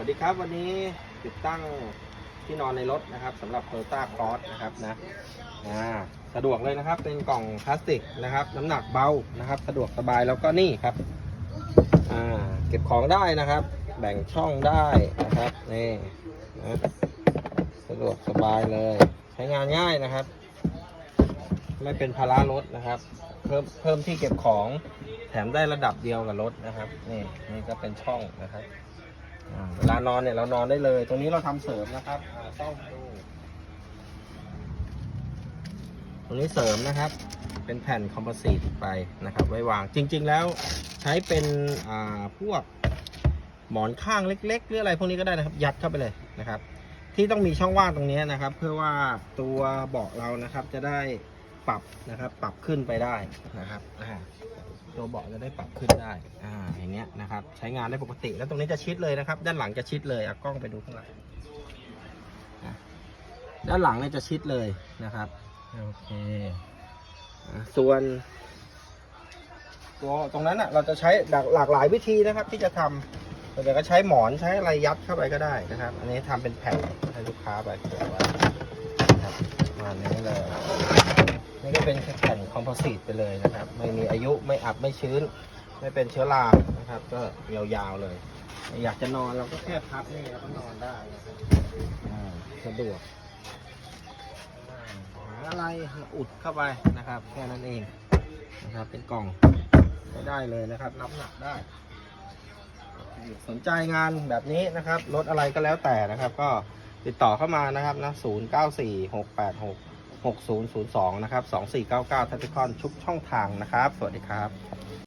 วัสดีครับวันนี้ติดตั้งที่นอนในรถนะครับสำหรับ Toyota Cross นะครับนะอ่าสะดวกเลยนะครับเป็นกล่องพลาสติกนะครับ น้ำหนักเบานะครับ สะดวกสบายแล้วก็นี่ครับอ่าเก็บของได้นะครับ แบ่งช่องได้นะครับนี่นะสะดวกสบายเลย ใช้งานง่ายนะครับ ไม่เป็นภาระรถนะครับ เพิ่มเพิ่มที่เก็บของแถมได้ระดับเดียวกับรถนะครับ นี่นี่ก็เป็นช่องนะครับ เวลานอนเนี่ยเรานอนได้เลย ตรงนี้เราทำเสริมนะครับอ่าต้องดูตรงนี้เสริมนะครับ เป็นแผ่นคอมโพสิตไปนะครับ ไว้วางจริง ๆ แล้วใช้เป็นอ่าพวกหมอนข้างเล็ก ๆ หรืออะไรพวกนี้ก็ได้นะครับ ยัดเข้าไปเลยนะครับ ที่ต้องมีช่องว่างตรงนี้นะครับ เพื่อว่าตัวเบาะเรานะครับจะได้ ปรับนะครับ ปรับขึ้นไปได้นะครับอ่าตัวเบาะจะได้ปรับขึ้นได้อ่าอย่างเงี้ยนะครับ ใช้งานได้ปกติแล้วตรงนี้จะชิดเลยนะครับ ด้านหลังจะชิดเลยเอากล้องไปดูข้างหลังอะด้านหลังเนี่ยจะชิดเลยนะครับโอเคอะส่วนตัวตรงนั้นอะเราจะใช้หลากหลายวิธีนะครับ ที่จะทำเราจะก็ใช้หมอนใช้อะไรยัดเข้าไปก็ได้นะครับ อันนี้ทำเป็นแผ่นให้ลูกค้าไปเผื่อไว้ เป็นแผ่นคอมโพสิตไปเลยนะครับ ไม่มีอายุไม่อับไม่ชื้น ไม่เป็นเชื้อรานะครับ ก็ยาวๆเลย อยากจะนอนเราก็แค่พับนี่แล้วก็นอนได้สะดวกหาอะไรอุดเข้าไปนะครับ แค่นั้นเองนะครับ เป็นกล่องได้เลยนะครับน้ำหนักได้ สนใจงานแบบนี้นะครับรถอะไรก็แล้วแต่นะครับ ก็ติดต่อเข้ามานะครับนะ0 9 4 6 8 6 6 0 0 2 นะครับ 2499ทัติคอนชุกช่องทางนะครับ สวัสดีครับ